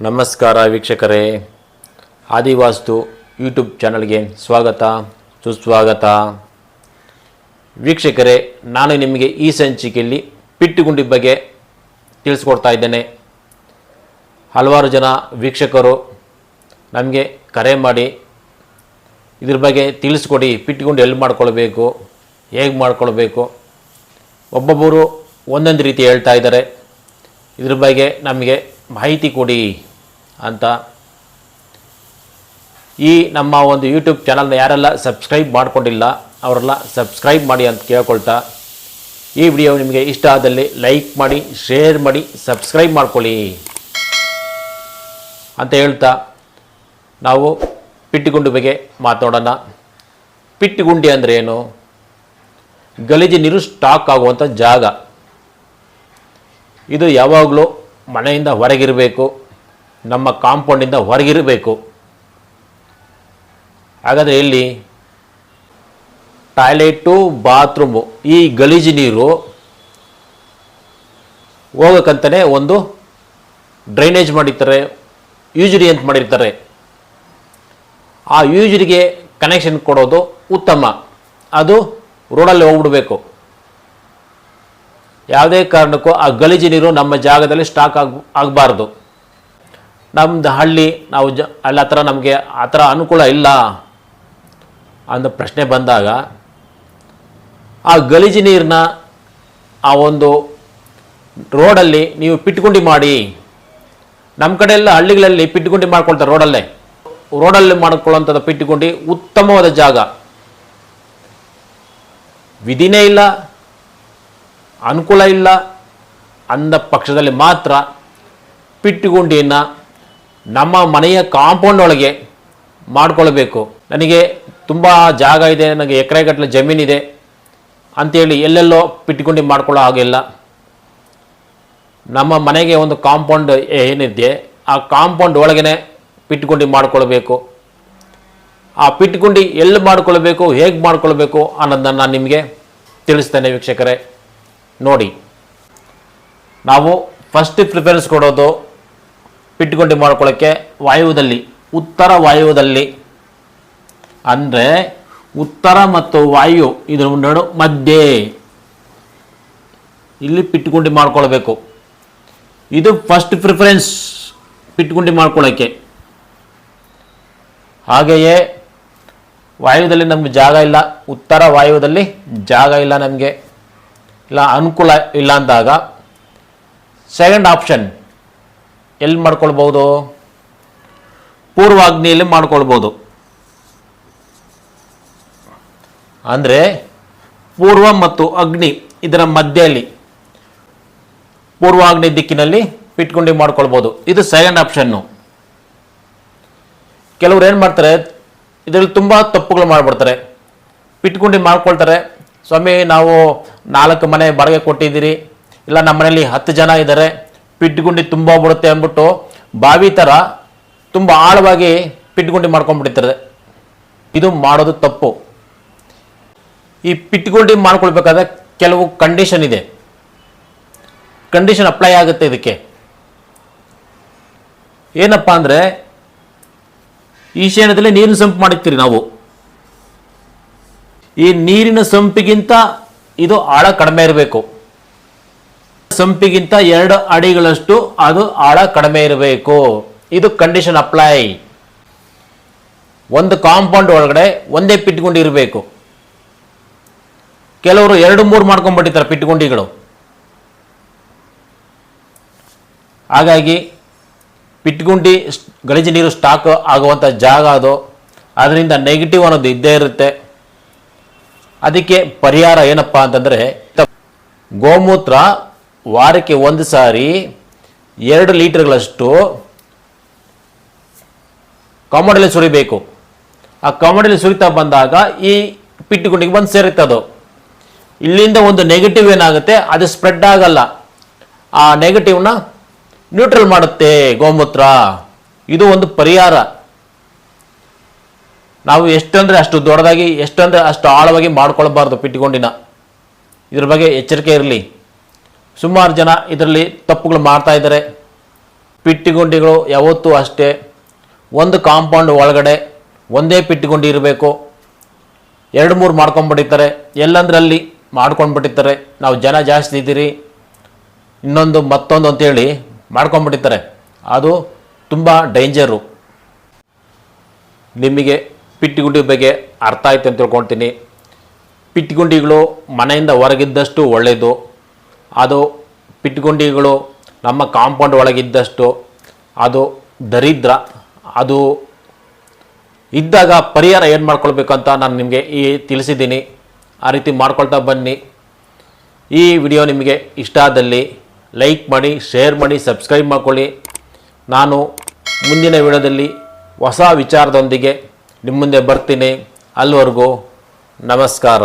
ನಮಸ್ಕಾರ ವೀಕ್ಷಕರೇ. ಆದಿವಾಸ್ತು ಯೂಟ್ಯೂಬ್ ಚಾನಲ್ಗೆ ಸ್ವಾಗತ, ಸುಸ್ವಾಗತ. ವೀಕ್ಷಕರೇ, ನಾನು ನಿಮಗೆ ಈ ಸಂಚಿಕೆಯಲ್ಲಿ ಪಿಟ್ಟುಗುಂಡಿ ಬಗ್ಗೆ ತಿಳಿಸ್ಕೊಡ್ತಾ ಇದ್ದೇನೆ. ಹಲವಾರು ಜನ ವೀಕ್ಷಕರು ನಮಗೆ ಕರೆ ಮಾಡಿ, ಇದ್ರ ಬಗ್ಗೆ ತಿಳಿಸ್ಕೊಡಿ, ಪಿಟ್ಟುಗುಂಡಿ ಎಲ್ಲಿ ಮಾಡ್ಕೊಳ್ಬೇಕು, ಹೇಗೆ ಮಾಡ್ಕೊಳ್ಬೇಕು. ಒಬ್ಬೊಬ್ಬರು ಒಂದೊಂದು ರೀತಿ ಹೇಳ್ತಾ ಇದ್ದಾರೆ. ಇದ್ರ ಬಗ್ಗೆ ನಮಗೆ ಮಾಹಿತಿ ಕೊಡಿ. ಅಂತ. ಈ ನಮ್ಮ ಒಂದು ಯೂಟ್ಯೂಬ್ ಚಾನಲ್ನ ಯಾರೆಲ್ಲ ಸಬ್ಸ್ಕ್ರೈಬ್ ಮಾಡಿಕೊಂಡಿಲ್ಲ, ಅವರೆಲ್ಲ ಸಬ್ಸ್ಕ್ರೈಬ್ ಮಾಡಿ ಅಂತ ಕೇಳ್ಕೊಳ್ತಾ, ಈ ವಿಡಿಯೋ ನಿಮಗೆ ಇಷ್ಟ ಆದಲ್ಲಿ ಲೈಕ್ ಮಾಡಿ ಶೇರ್ ಮಾಡಿ ಸಬ್ಸ್ಕ್ರೈಬ್ ಮಾಡ್ಕೊಳ್ಳಿ ಅಂತ ಹೇಳ್ತಾ ನಾವು ಪಿಟ್ಟುಗುಂಡು ಬಗ್ಗೆ ಮಾತಾಡೋಣ ಪಿಟ್ಟುಗುಂಡಿ ಅಂದರೆ ಏನು? ಗಲೀಜು ನೀರು ಸ್ಟಾಕ್ ಆಗುವಂಥ ಜಾಗ. ಇದು ಯಾವಾಗಲೂ ಮನೆಯಿಂದ ಹೊರಗಿರಬೇಕು. ನಮ್ಮ ಕಾಂಪೌಂಡಿಂದ ಹೊರಗಿರಬೇಕು. ಹಾಗಾದರೆ ಇಲ್ಲಿ ಟಾಯ್ಲೆಟು ಬಾತ್ರೂಮು ಈ ಗಲೀಜು ನೀರು ಹೋಗೋಕ್ಕಂತಲೇ ಒಂದು ಡ್ರೈನೇಜ್ ಮಾಡಿರ್ತಾರೆ ಯೂಜುರಿ ಅಂತ ಮಾಡಿರ್ತಾರೆ. ಆ ಯೂಜರಿಗೆ ಕನೆಕ್ಷನ್ ಕೊಡೋದು ಉತ್ತಮ. ಅದು ರೋಡಲ್ಲಿ ಹೋಗ್ಬಿಡಬೇಕು. ಯಾವುದೇ ಕಾರಣಕ್ಕೂ ಆ ಗಲೀಜು ನೀರು ನಮ್ಮ ಜಾಗದಲ್ಲಿ ಸ್ಟಾಕ್ ಆಗ ಆಗಬಾರ್ದು. ನಮ್ಮದು ಹಳ್ಳಿ, ನಾವು ಜ ಅಲ್ಲಿ ಹತ್ರ ನಮಗೆ ಆ ಥರ ಅನುಕೂಲ ಇಲ್ಲ ಅನ್ನೋ ಪ್ರಶ್ನೆ ಬಂದಾಗ, ಆ ಗಲೀಜು ನೀರನ್ನ ಆ ಒಂದು ರೋಡಲ್ಲಿ ನೀವು ಪಿಟ್ಗುಂಡಿ ಮಾಡಿ ನಮ್ಮ ಕಡೆಯೆಲ್ಲ ಹಳ್ಳಿಗಳಲ್ಲಿ ಪಿಟ್ಗುಂಡಿ ಮಾಡ್ಕೊಳ್ತಾರೆ ರೋಡಲ್ಲೇ. ರೋಡಲ್ಲಿ ಮಾಡ್ಕೊಳ್ಳೋಂಥದ್ದು ಪಿಟ್ಗುಂಡಿ ಉತ್ತಮವಾದ ಜಾಗ. ವಿಧಿನೇ ಇಲ್ಲ, ಅನುಕೂಲ ಇಲ್ಲ ಅಂದ ಪಕ್ಷದಲ್ಲಿ ಮಾತ್ರ ಪಿಟ್ಟುಗುಂಡಿಯನ್ನು ನಮ್ಮ ಮನೆಯ ಕಾಂಪೌಂಡ್ ಒಳಗೆ ಮಾಡಿಕೊಳ್ಬೇಕು. ನನಗೆ ತುಂಬ ಜಾಗ ಇದೆ, ನನಗೆ ಎಕರೆಗಟ್ಟಲೆ ಜಮೀನಿದೆ ಅಂಥೇಳಿ ಎಲ್ಲೆಲ್ಲೋ ಪಿಟ್ಕೊಂಡು ಮಾಡ್ಕೊಳ್ಳೋ ಹಾಗಿಲ್ಲ ನಮ್ಮ ಮನೆಗೆ ಒಂದು ಕಾಂಪೌಂಡ್ ಏನಿದೆ ಆ ಕಾಂಪೌಂಡ್ ಒಳಗೇ ಪಿಟ್ಗುಂಡಿ ಮಾಡ್ಕೊಳ್ಬೇಕು. ಆ ಪಿಟ್ಗುಂಡಿ ಎಲ್ಲಿ ಮಾಡ್ಕೊಳ್ಬೇಕು, ಹೇಗೆ ಮಾಡ್ಕೊಳ್ಬೇಕು ಅನ್ನೋದನ್ನು ನಾನು ನಿಮಗೆ ತಿಳಿಸ್ತೇನೆ ವೀಕ್ಷಕರೇ. ನೋಡಿ, ನಾವು ಫಸ್ಟ್ ಪ್ರಿಫರೆನ್ಸ್ ಕೊಡೋದು ಪಿಟ್ಟುಗುಂಡಿ ಮಾಡ್ಕೊಳ್ಳೋಕ್ಕೆ ವಾಯುವದಲ್ಲಿ ಉತ್ತರ ವಾಯುವದಲ್ಲಿ ಅಂದರೆ ಉತ್ತರ ಮತ್ತು ವಾಯು ಇದರ ನಡು ಮಧ್ಯೆ. ಇಲ್ಲಿ ಪಿಟ್ಟುಗುಂಡಿ ಮಾಡ್ಕೊಳ್ಬೇಕು. ಇದು ಫಸ್ಟ್ ಪ್ರಿಫರೆನ್ಸ್ ಪಿಟ್ಟುಗುಂಡಿ ಮಾಡ್ಕೊಳ್ಳೋಕ್ಕೆ ಹಾಗೆಯೇ ವಾಯುದಲ್ಲಿ ನಮಗೆ ಜಾಗ ಇಲ್ಲ, ಉತ್ತರ ವಾಯುವದಲ್ಲಿ ಜಾಗ ಇಲ್ಲ ನಮಗೆ. ಇಲ್ಲ, ಅನುಕೂಲ ಇಲ್ಲ ಅಂದಾಗ ಸೆಕೆಂಡ್ ಆಪ್ಷನ್ ಎಲ್ಲಿ ಮಾಡ್ಕೊಳ್ಬೋದು? ಪೂರ್ವಾಗ್ನಿಯಲ್ಲಿ ಮಾಡ್ಕೊಳ್ಬೋದು. ಅಂದರೆ ಪೂರ್ವ ಮತ್ತು ಅಗ್ನಿ ಇದರ ಮಧ್ಯೆಯಲ್ಲಿ ಪೂರ್ವಾಗ್ನಿ ದಿಕ್ಕಿನಲ್ಲಿ ಪಿಟ್ಗುಂಡಿ ಮಾಡ್ಕೊಳ್ಬೋದು. ಇದು ಸೆಕೆಂಡ್ ಆಪ್ಷನ್ನು ಕೆಲವ್ರು ಏನು ಮಾಡ್ತಾರೆ? ಇದರಲ್ಲಿ ತುಂಬ ತಪ್ಪುಗಳು ಮಾಡಿಬಿಡ್ತಾರೆ. ಪಿಟ್ಗುಂಡಿ ಮಾಡ್ಕೊಳ್ತಾರೆ. ಸ್ವಾಮಿ, ನಾವು ನಾಲ್ಕು ಮನೆ ಬಾಡಿಗೆ ಕೊಟ್ಟಿದ್ದೀರಿ. ಇಲ್ಲ ನಮ್ಮ ಮನೇಲಿ ಹತ್ತು ಜನ ಇದ್ದಾರೆ. ಪಿಟ್ಗುಂಡಿ ತುಂಬ ಬಿಡುತ್ತೆ ಅಂದ್ಬಿಟ್ಟು ಬಾವಿ ಥರ ತುಂಬ ಆಳವಾಗಿ ಪಿಟ್ಗುಂಡಿ ಮಾಡ್ಕೊಂಡ್ಬಿಡ್ತಾರೆ ಇದು ಮಾಡೋದು ತಪ್ಪು. ಈ ಪಿಟ್ಗುಂಡಿ ಮಾಡ್ಕೊಳ್ಬೇಕಾದ್ರೆ ಕೆಲವು ಕಂಡೀಷನ್ ಇದೆ. ಕಂಡೀಷನ್ ಅಪ್ಲೈ ಆಗುತ್ತೆ ಇದಕ್ಕೆ. ಏನಪ್ಪ ಅಂದರೆ ಈಶಾನ್ಯದಲ್ಲಿ ನೀರಿನ ಸಂಪು ಮಾಡಿರ್ತೀರಿ ನಾವು. ಈ ನೀರಿನ ಸಂಪಿಗಿಂತ ಇದು ಆಳ ಕಡಿಮೆ ಇರಬೇಕು. ಸಂಪಿಗಿಂತ ಎರಡು ಅಡಿಗಳಷ್ಟು ಅದು ಆಳ ಕಡಿಮೆ ಇರಬೇಕು. ಇದು ಕಂಡೀಷನ್ ಅಪ್ಲೈ ಒಂದು ಕಾಂಪೌಂಡ್ ಒಳಗಡೆ ಒಂದೇ ಪಿಟ್ಗುಂಡಿ ಇರಬೇಕು. ಕೆಲವರು ಎರಡು ಮೂರು ಮಾಡ್ಕೊಂಡ್ಬಿಟ್ಟಿರ್ತಾರೆ ಪಿಟ್ಗುಂಡಿಗಳು. ಹಾಗಾಗಿ ಪಿಟ್ಗುಂಡಿ ಗಲೀಜು ನೀರು ಸ್ಟಾಕ್ ಆಗುವಂಥ ಜಾಗ ಅದು. ಅದರಿಂದ ನೆಗೆಟಿವ್ ಅನ್ನೋದು ಇದ್ದೇ ಇರುತ್ತೆ. ಅದಕ್ಕೆ ಪರಿಹಾರ ಏನಪ್ಪ ಅಂತಂದರೆ ಗೋಮೂತ್ರ ವಾರಕ್ಕೆ ಒಂದು ಸಾರಿ ಎರಡು ಲೀಟರ್ಗಳಷ್ಟು ಕಮಡಲ್ಲಿ ಸುರಿಬೇಕು. ಆ ಕಮಡಲ್ಲಿ ಸುರಿತಾ ಬಂದಾಗ ಈ ಪಿಟ್ಟುಗುಂಡಿಗೆ ಬಂದು ಸೇರುತ್ತೆ ಅದು ಇಲ್ಲಿಂದ ಒಂದು ನೆಗೆಟಿವ್ ಏನಾಗುತ್ತೆ? ಅದು ಸ್ಪ್ರೆಡ್ ಆಗಲ್ಲ. ಆ ನೆಗೆಟಿವ್ನ ನ್ಯೂಟ್ರಲ್ ಮಾಡುತ್ತೆ ಗೋಮೂತ್ರ. ಇದು ಒಂದು ಪರಿಹಾರ. ನಾವು ಎಷ್ಟಂದರೆ ಅಷ್ಟು ದೊಡ್ಡದಾಗಿ, ಎಷ್ಟಂದರೆ ಅಷ್ಟು ಆಳವಾಗಿ ಮಾಡ್ಕೊಳ್ಬಾರ್ದು ಪಿಟ್ಟುಗೊಂಡಿನ. ಇದ್ರ ಬಗ್ಗೆ ಎಚ್ಚರಿಕೆ ಇರಲಿ. ಸುಮಾರು ಜನ ಇದರಲ್ಲಿ ತಪ್ಪುಗಳು ಮಾಡ್ತಾ ಇದ್ದಾರೆ. ಪಿಟ್ಟಿಗುಂಡಿಗಳು ಯಾವತ್ತೂ ಅಷ್ಟೇ. ಒಂದು ಕಾಂಪೌಂಡ್ ಒಳಗಡೆ ಒಂದೇ ಪಿಟ್ಟಿಗುಂಡಿ ಇರಬೇಕು. ಎರಡು ಮೂರು ಮಾಡ್ಕೊಂಡ್ಬಿಟ್ಟಿರ್ತಾರೆ ಎಲ್ಲಂದ್ರಲ್ಲಿ ಮಾಡ್ಕೊಂಡ್ಬಿಟ್ಟಿರ್ತಾರೆ. ನಾವು ಜನ ಜಾಸ್ತಿ ಇದ್ದೀರಿ. ಇನ್ನೊಂದು ಮತ್ತೊಂದು ಅಂತೇಳಿ ಮಾಡ್ಕೊಂಡ್ಬಿಟ್ಟಿರ್ತಾರೆ ಅದು ತುಂಬ ಡೇಂಜರು. ನಿಮಗೆ ಪಿಟ್ಟಿಗುಂಡಿ ಬಗ್ಗೆ ಅರ್ಥ ಆಯ್ತು ಅಂತ ತಿಳ್ಕೊಳ್ತೀನಿ. ಪಿಟ್ಟಿಗುಂಡಿಗಳು ಮನೆಯಿಂದ ಹೊರಗಿದ್ದಷ್ಟು ಒಳ್ಳೆಯದು ಅದು ಪಿಟ್ಗುಂಡಿಗಳು, ನಮ್ಮ ಕಾಂಪೌಂಡ್ ಒಳಗಿದ್ದಷ್ಟು, ಅದು ದರಿದ್ರ, ಅದು ಇದ್ದಾಗ ಪರಿಹಾರ ಏನು ಮಾಡ್ಕೊಳ್ಬೇಕು ಅಂತ ನಾನು ನಿಮಗೆ ಈ ತಿಳಿಸಿದ್ದೀನಿ. ಆ ರೀತಿ ಮಾಡ್ಕೊಳ್ತಾ ಬನ್ನಿ. ಈ ವಿಡಿಯೋ ನಿಮಗೆ ಇಷ್ಟ ಆದಲ್ಲಿ ಲೈಕ್ ಮಾಡಿ, ಶೇರ್ ಮಾಡಿ, ಸಬ್ಸ್ಕ್ರೈಬ್ ಮಾಡ್ಕೊಳ್ಳಿ. ನಾನು ಮುಂದಿನ ವಿಡಿಯೋದಲ್ಲಿ ಹೊಸ ವಿಚಾರದೊಂದಿಗೆ ನಿಮ್ಮ ಮುಂದೆ ಬರ್ತೀನಿ. ಅಲ್ಲಿವರೆಗೂ ನಮಸ್ಕಾರ.